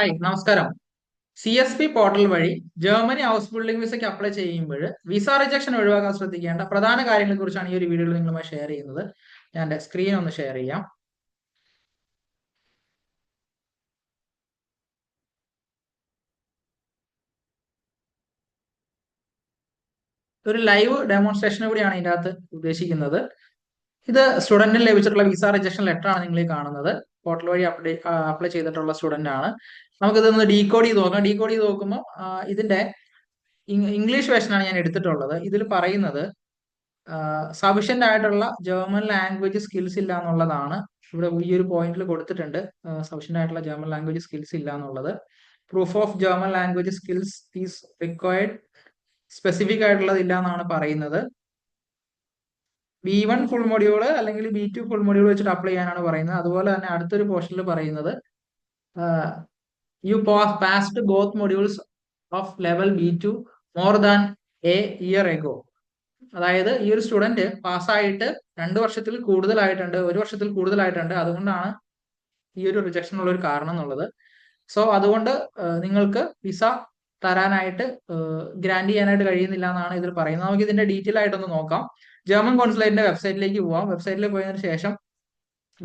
Hi നമസ്കാരം. C S P portal വഴി Germany house building വിസയ്ക്ക് അപ്ലൈ ചെയ്യുമ്പോൾ വിസ റിജക്ഷൻ ഒഴിവാക്കാൻ ശ്രദ്ധിക്കേണ്ട പ്രധാന കാര്യങ്ങളെ കുറിച്ചാണ് ഈ ഒരു വീഡിയോയിൽ നിങ്ങളുമായി ഷെയർ ചെയ്യുന്നത്. ഞാൻ സ്ക്രീൻ ഒന്ന് ഷെയർ ചെയ്യാം. ഒരു ലൈവ് ഡെമോൺസ്ട്രേഷൻ കൂടിയാണ് ഇതിന്റെ അകത്ത് ഉദ്ദേശിക്കുന്നത്. ഇത് സ്റ്റുഡന്റിന് ലഭിച്ചിട്ടുള്ള വിസ റിജക്ഷൻ ലെറ്റർ ആണ് നിങ്ങൾ കാണുന്നത്. പോർട്ടൽ വഴി അപ്ലൈ അപ്ലൈ ചെയ്തിട്ടുള്ള സ്റ്റുഡന്റ് ആണ്. നമുക്കിതൊന്ന് ഡീകോഡ് ചെയ്ത് നോക്കാം. ഡീകോഡ് ചെയ്ത് നോക്കുമ്പോൾ ഇതിന്റെ ഇംഗ്ലീഷ് വേർഷനാണ് ഞാൻ എടുത്തിട്ടുള്ളത്. ഇതിൽ പറയുന്നത് സഫിഷ്യന്റ് ആയിട്ടുള്ള ജർമ്മൻ ലാംഗ്വേജ് സ്കിൽസ് ഇല്ല എന്നുള്ളതാണ്. ഇവിടെ ഈ ഒരു പോയിന്റിൽ കൊടുത്തിട്ടുണ്ട്. സഫിഷ്യന്റ് ആയിട്ടുള്ള ജർമ്മൻ ലാംഗ്വേജ് സ്കിൽസ് ഇല്ല എന്നുള്ളത്. Proof of German language skills is required specific ആയിട്ടുള്ളത് ഇല്ല എന്നാണ് പറയുന്നത്. ബി വൺ ഫുൾ മൊഡ്യൂൾ അല്ലെങ്കിൽ ബി ടു ഫുൾ മൊഡ്യൂൾ വെച്ചിട്ട് അപ്ലൈ ചെയ്യാനാണ് പറയുന്നത്. അതുപോലെ തന്നെ അടുത്തൊരു പോർഷനിൽ പറയുന്നത് you passed both modules of level B two more than a year ago അതായത് ഈ ഒരു സ്റ്റുഡന്റ് പാസ്സായിട്ട് രണ്ട് വർഷത്തിൽ കൂടുതലായിട്ടുണ്ട് ഒരു വർഷത്തിൽ കൂടുതലായിട്ടുണ്ട്. അതുകൊണ്ടാണ് ഈ ഒരു റിജക്ഷൻ ഉള്ള ഒരു കാരണം എന്നുള്ളത്. സോ അതുകൊണ്ട് നിങ്ങൾക്ക് വിസ തരാനായിട്ട് ഗ്രാൻഡ് ചെയ്യാനായിട്ട് കഴിയുന്നില്ല എന്നാണ് ഇതിൽ പറയുന്നത്. നമുക്ക് ഇതിന്റെ ഡീറ്റെയിൽ ആയിട്ടൊന്ന് നോക്കാം. ജർമ്മൻ കോൺസുലേറ്റിന്റെ വെബ്സൈറ്റിലേക്ക് പോവാം. വെബ്സൈറ്റിൽ പോയതിനു ശേഷം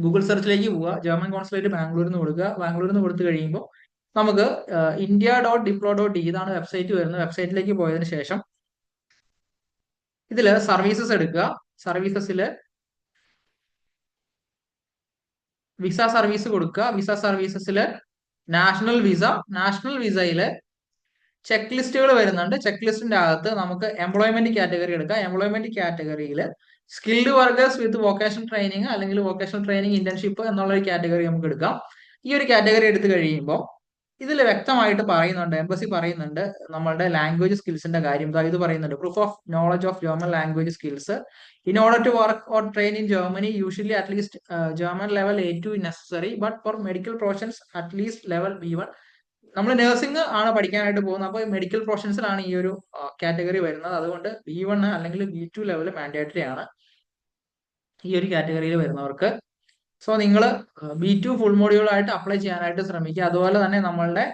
ഗൂഗിൾ സെർച്ചിലേക്ക് പോവുക ജർമ്മൻ കോൺസുലേറ്റ് ബാംഗ്ലൂരിൽ നിന്ന് കൊടുക്കുക. ബാംഗ്ലൂരിൽ നിന്ന് കൊടുത്തു കഴിയുമ്പോൾ നമുക്ക് ഇന്ത്യ ഡോട്ട് ഡിപ്ലോ ഡോട്ട് ഇതാണ് വെബ്സൈറ്റ് വരുന്നത്. വെബ്സൈറ്റിലേക്ക് പോയതിനു ശേഷം ഇതിൽ സർവീസസ് എടുക്കുക. സർവീസസിൽ വിസ സർവീസ് കൊടുക്കുക. വിസ സർവീസസിൽ നാഷണൽ വിസ. നാഷണൽ വിസയിൽ ചെക്ക് ലിസ്റ്റുകൾ വരുന്നുണ്ട്. ചെക്ക് ലിസ്റ്റിന്റെ അകത്ത് നമുക്ക് എംപ്ലോയ്മെന്റ് കാറ്റഗറി എടുക്കാം. എംപ്ലോയ്മെന്റ് കാറ്റഗറിയിൽ skilled workers with vocational training അല്ലെങ്കിൽ വൊക്കേഷണൽ ട്രെയിനിങ് ഇന്റേൺഷിപ്പ് എന്നുള്ള ഒരു കാറ്റഗറി നമുക്ക് എടുക്കാം. ഈ ഒരു കാറ്റഗറി എടുത്തു കഴിയുമ്പോൾ ഇതിൽ വ്യക്തമായിട്ട് പറയുന്നുണ്ട് എംബസി പറയുന്നുണ്ട് നമ്മളുടെ ലാംഗ്വേജ് സ്കിൽസിന്റെ കാര്യം. ഇത് പറയുന്നുണ്ട് proof of knowledge of German language skills in order to work or train in Germany usually at least German level A two necessary but for medical professions at least level B one നമ്മൾ nursing ആണ് പഠിക്കാനായിട്ട് പോകുന്നത്. അപ്പോൾ medical പ്രൊഫഷൻസിലാണ് ഈ ഒരു category വരുന്നത്. അതുകൊണ്ട് B one അല്ലെങ്കിൽ ബി ടു ലെവൽ മാൻഡേറ്ററി ആണ് ഈ ഒരു കാറ്റഗറിയിൽ വരുന്നവർക്ക്. സോ നിങ്ങൾ ബി ടു ഫുൾ മോഡ്യൂൾ ആയിട്ട് അപ്ലൈ ചെയ്യാനായിട്ട് ശ്രമിക്കുക. അതുപോലെ തന്നെ നമ്മളുടെ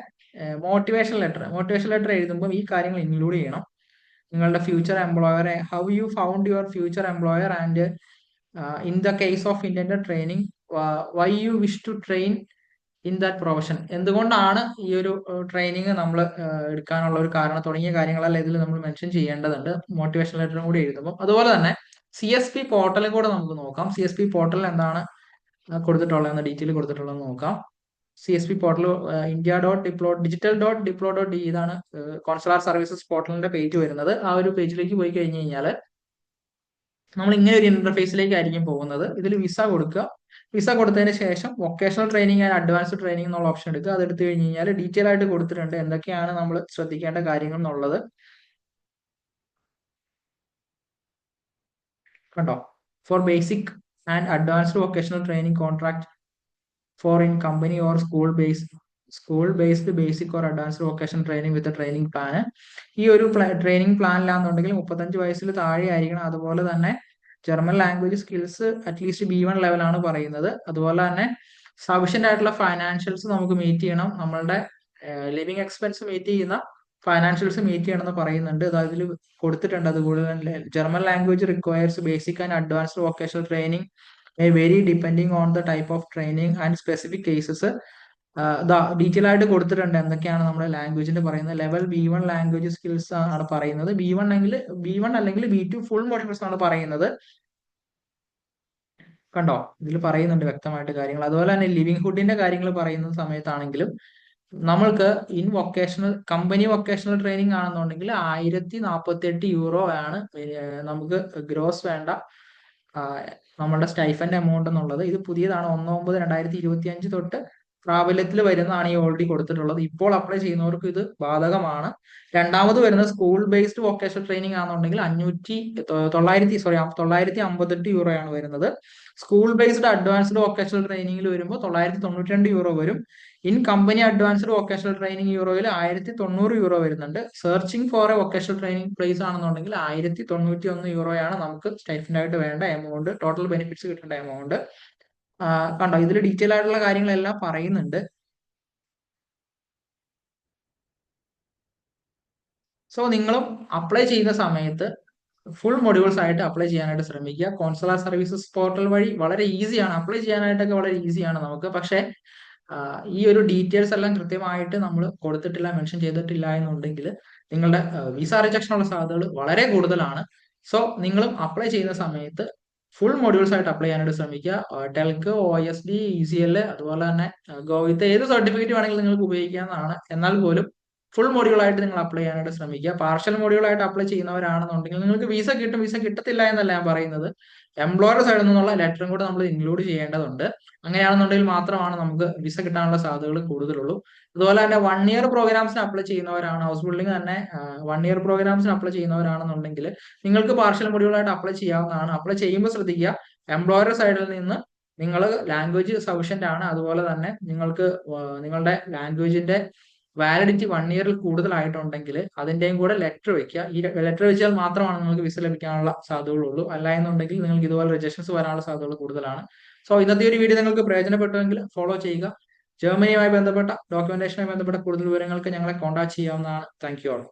മോട്ടിവേഷൻ ലെറ്റർ മോട്ടിവേഷൻ ലെറ്റർ എഴുതുമ്പോൾ ഈ കാര്യങ്ങൾ ഇൻക്ലൂഡ് ചെയ്യണം. നിങ്ങളുടെ future എംപ്ലോയറെ how you found your future employer and in the case of ഇന്ത്യന്റെ training why you wish to train in that profession എന്തുകൊണ്ടാണ് ഈ ഒരു ട്രെയിനിങ് നമ്മൾ എടുക്കാനുള്ള ഒരു കാരണം തുടങ്ങിയ കാര്യങ്ങളെല്ലാം ഇതിൽ നമ്മൾ മെൻഷൻ ചെയ്യേണ്ടതുണ്ട്. മോട്ടിവേഷൻ ലെറ്ററും കൂടി എഴുതുമ്പോൾ അതുപോലെ തന്നെ സി എസ് പി പോർട്ടലും കൂടെ നമുക്ക് നോക്കാം. സി എസ് പി പോർട്ടലിൽ എന്താണ് കൊടുത്തിട്ടുള്ളതെന്ന് ഡീറ്റെയിൽ കൊടുത്തിട്ടുള്ളതെന്ന് നോക്കാം. C S P portal India dot diplo digital dot diplo dot D ഇതാണ് കോൺസുലാർ സർവീസസ് പോർട്ടലിന്റെ പേജ് വരുന്നത്. ആ ഒരു പേജിലേക്ക് പോയി കഴിഞ്ഞു കഴിഞ്ഞാൽ നമ്മൾ ഇങ്ങനെ ഒരു ഇന്റർഫേസിലേക്ക് ആയിരിക്കും പോകുന്നത്. ഇതിൽ വിസ കൊടുക്കുക. വിസ കൊടുത്തതിന് ശേഷം vocational training and advanced training എന്നുള്ള ഓപ്ഷൻ എടുക്കുക. അത് എടുത്തു കഴിഞ്ഞ് കഴിഞ്ഞാൽ ഡീറ്റെയിൽ ആയിട്ട് കൊടുത്തിട്ടുണ്ട്. എന്തൊക്കെയാണ് നമ്മൾ ശ്രദ്ധിക്കേണ്ട കാര്യങ്ങൾ എന്നുള്ളത്. കണ്ടോ? For basic and advanced vocational training contract for in company or school base school based basic or advanced vocation training with training plan ഈ ഒരു ട്രെയിനിങ് പ്ലാനിലാണെന്നുണ്ടെങ്കിൽ മുപ്പത്തഞ്ച് വയസ്സിൽ താഴെ ആയിരിക്കണം അതുപോലെ തന്നെ German language skills at least B one ലെവലാണ് പറയുന്നത്. അതുപോലെ തന്നെ സഫിഷ്യന്റ് ആയിട്ടുള്ള ഫൈനാൻഷ്യൽസ് നമുക്ക് മീറ്റ് ചെയ്യണം. നമ്മളുടെ ലിവിങ് എക്സ്പെൻസ് മീറ്റ് ചെയ്യുന്ന ഫൈനാൻഷ്യൽസ് മീറ്റ് ചെയ്യണം എന്ന് പറയുന്നുണ്ട് അതിൽ കൊടുത്തിട്ടുണ്ട്. തന്നെ German language requires basic and advanced vocational training very depending on the type of training and specific cases detail ആയിട്ട് കൊടുത്തിട്ടുണ്ട്. എന്തൊക്കെയാണ് നമ്മുടെ ലാംഗ്വേജിന്റെ പറയുന്നത്? Level B one language skills ആണ് പറയുന്നത്. ബി വൺ അല്ലെങ്കിൽ ബി വൺ അല്ലെങ്കിൽ ബി ടു ഫുൾ മോഡൽസ് ആണ് പറയുന്നത്. കണ്ടോ? ഇതിൽ പറയുന്നുണ്ട് വ്യക്തമായിട്ട് കാര്യങ്ങൾ. അതുപോലെ തന്നെ ലിവിംഗ് ഹുഡിന്റെ കാര്യങ്ങൾ പറയുന്ന സമയത്താണെങ്കിലും നമ്മൾക്ക് in vocational company vocational training ആണെന്നുണ്ടെങ്കിൽ ആയിരത്തി നാൽപ്പത്തി എട്ട് യൂറോ ആണ് നമുക്ക് ഗ്രോസ് വേണ്ട നമ്മളുടെ സ്റ്റൈഫന്റെ എമൗണ്ട് എന്നുള്ളത്. ഇത് പുതിയതാണ്. ഒന്ന് ഒമ്പത് രണ്ടായിരത്തി ഇരുപത്തി അഞ്ച് തൊട്ട് പ്രാബല്യത്തിൽ വരുന്നതാണ് ഈ ഓൾറെഡി കൊടുത്തിട്ടുള്ളത്. ഇപ്പോൾ അപ്ലൈ ചെയ്യുന്നവർക്ക് ഇത് ബാധകമാണ്. രണ്ടാമത് വരുന്ന സ്കൂൾ ബേസ്ഡ് വൊക്കേഷണൽ ട്രെയിനിങ് ആണെന്നുണ്ടെങ്കിൽ അഞ്ഞൂറ്റി തൊള്ളായിരത്തി സോറി തൊള്ളായിരത്തി അമ്പത്തെട്ട് യൂറോ ആണ് വരുന്നത്. സ്കൂൾ ബേസ്ഡ് അഡ്വാൻസ്ഡ് വൊക്കേഷണൽ ട്രെയിനിങ്ങിൽ വരുമ്പോൾ തൊള്ളായിരത്തി തൊണ്ണൂറ്റി രണ്ട് യൂറോ വരും. In company advanced vocational training യൂറോയിൽ ആയിരത്തി തൊണ്ണൂറ് യൂറോ വരുന്നുണ്ട്. Searching for a vocational training place ആണെന്നുണ്ടെങ്കിൽ ആയിരത്തി തൊണ്ണൂറ്റി ഒന്ന് യൂറോയാണ് നമുക്ക് സ്റ്റൈഫിന്റെ ആയിട്ട് വേണ്ട എമൗണ്ട് ടോട്ടൽ ബെനിഫിറ്റ്സ് കിട്ടേണ്ട എമൗണ്ട് കണ്ടോ? ഇതിൽ ഡീറ്റെയിൽ ആയിട്ടുള്ള കാര്യങ്ങളെല്ലാം പറയുന്നുണ്ട്. സോ നിങ്ങളും അപ്ലൈ ചെയ്യുന്ന സമയത്ത് ഫുൾ മൊഡ്യൂൾസ് ആയിട്ട് അപ്ലൈ ചെയ്യാനായിട്ട് ശ്രമിക്കുക. കോൺസുലർ സർവീസസ് പോർട്ടൽ വഴി വളരെ ഈസിയാണ് അപ്ലൈ ചെയ്യാനായിട്ടൊക്കെ വളരെ ഈസിയാണ് നമുക്ക്. പക്ഷേ ഈ ഒരു ഡീറ്റെയിൽസ് എല്ലാം കൃത്യമായിട്ട് നമ്മൾ കൊടുത്തിട്ടില്ല മെൻഷൻ ചെയ്തിട്ടില്ല എന്നുണ്ടെങ്കിൽ നിങ്ങളുടെ വിസ റിജക്ഷൻ ഉള്ള സാധ്യതകൾ വളരെ കൂടുതലാണ്. സോ നിങ്ങളും അപ്ലൈ ചെയ്യുന്ന സമയത്ത് ഫുൾ മോഡ്യൂൾസ് ആയിട്ട് അപ്ലൈ ചെയ്യാനായിട്ട് ശ്രമിക്കുക. Telc O S D E C L അതുപോലെ തന്നെ ഗോവിത്തെ ഏത് സർട്ടിഫിക്കറ്റ് വേണമെങ്കിലും നിങ്ങൾക്ക് ഉപയോഗിക്കാവുന്നതാണ്. എന്നാൽ പോലും ഫുൾ മോഡ്യൂളായിട്ട് നിങ്ങൾ അപ്ലൈ ചെയ്യാനായിട്ട് ശ്രമിക്കുക. പാർഷ്യൽ മോഡ്യൂൾ ആയിട്ട് അപ്ലൈ ചെയ്യുന്നവരാണെന്നുണ്ടെങ്കിൽ നിങ്ങൾക്ക് വിസ കിട്ടും. വിസ കിട്ടത്തില്ല എന്നല്ല ഞാൻ പറയുന്നത്. എംപ്ലോയർ സൈഡിൽ നിന്നുള്ള ലെറ്ററും കൂടെ നമ്മൾ ഇൻക്ലൂഡ് ചെയ്യേണ്ടതുണ്ട്. അങ്ങനെയാണെന്നുണ്ടെങ്കിൽ മാത്രമാണ് നമുക്ക് വിസ കിട്ടാനുള്ള സാധ്യതകൾ കൂടുതലുള്ളൂ. അതുപോലെ തന്നെ വൺ ഇയർ പ്രോഗ്രാംസിന് അപ്ലൈ ചെയ്യുന്നവരാണ്. ഹൗസ് ബിൽഡിംഗ് തന്നെ വൺ ഇയർ പ്രോഗ്രാംസിന് അപ്ലൈ ചെയ്യുന്നവരാണെന്നുണ്ടെങ്കിൽ നിങ്ങൾക്ക് പാർഷ്യൽ മോഡ്യൂളായിട്ട് അപ്ലൈ ചെയ്യാവുന്നതാണ്. അപ്ലൈ ചെയ്യുമ്പോൾ ശ്രദ്ധിക്കുക എംപ്ലോയർ സൈഡിൽ നിന്ന് നിങ്ങൾ ലാംഗ്വേജ് സഫീഷ്യന്റ് ആണ്. അതുപോലെ തന്നെ നിങ്ങൾക്ക് നിങ്ങളുടെ ലാംഗ്വേജിന്റെ വാലിഡിറ്റി വൺ ഇയറിൽ കൂടുതലായിട്ടുണ്ടെങ്കിൽ അതിന്റെയും കൂടെ ലെറ്റർ വെക്കുക ഈ ലെറ്റർ വെച്ചാൽ മാത്രമാണ് നിങ്ങൾക്ക് വിസ ലഭിക്കാനുള്ള സാധ്യതകളുള്ളൂ. അല്ല എന്നുണ്ടെങ്കിൽ നിങ്ങൾക്ക് ഇതുപോലെ രജിസ്ട്രേഷൻസ് വരാനുള്ള സാധ്യതകൾ കൂടുതലാണ്. സോ ഇന്നത്തെ ഒരു വീഡിയോ നിങ്ങൾക്ക് പ്രയോജനപ്പെട്ടുവെങ്കിൽ ഫോളോ ചെയ്യുക. ജർമ്മനിയുമായി ബന്ധപ്പെട്ട ഡോക്യുമെന്റേഷനുമായി ബന്ധപ്പെട്ട കൂടുതൽ വിവരങ്ങൾക്ക് ഞങ്ങളെ കോൺടാക്ട് ചെയ്യാവുന്നതാണ്. Thank you all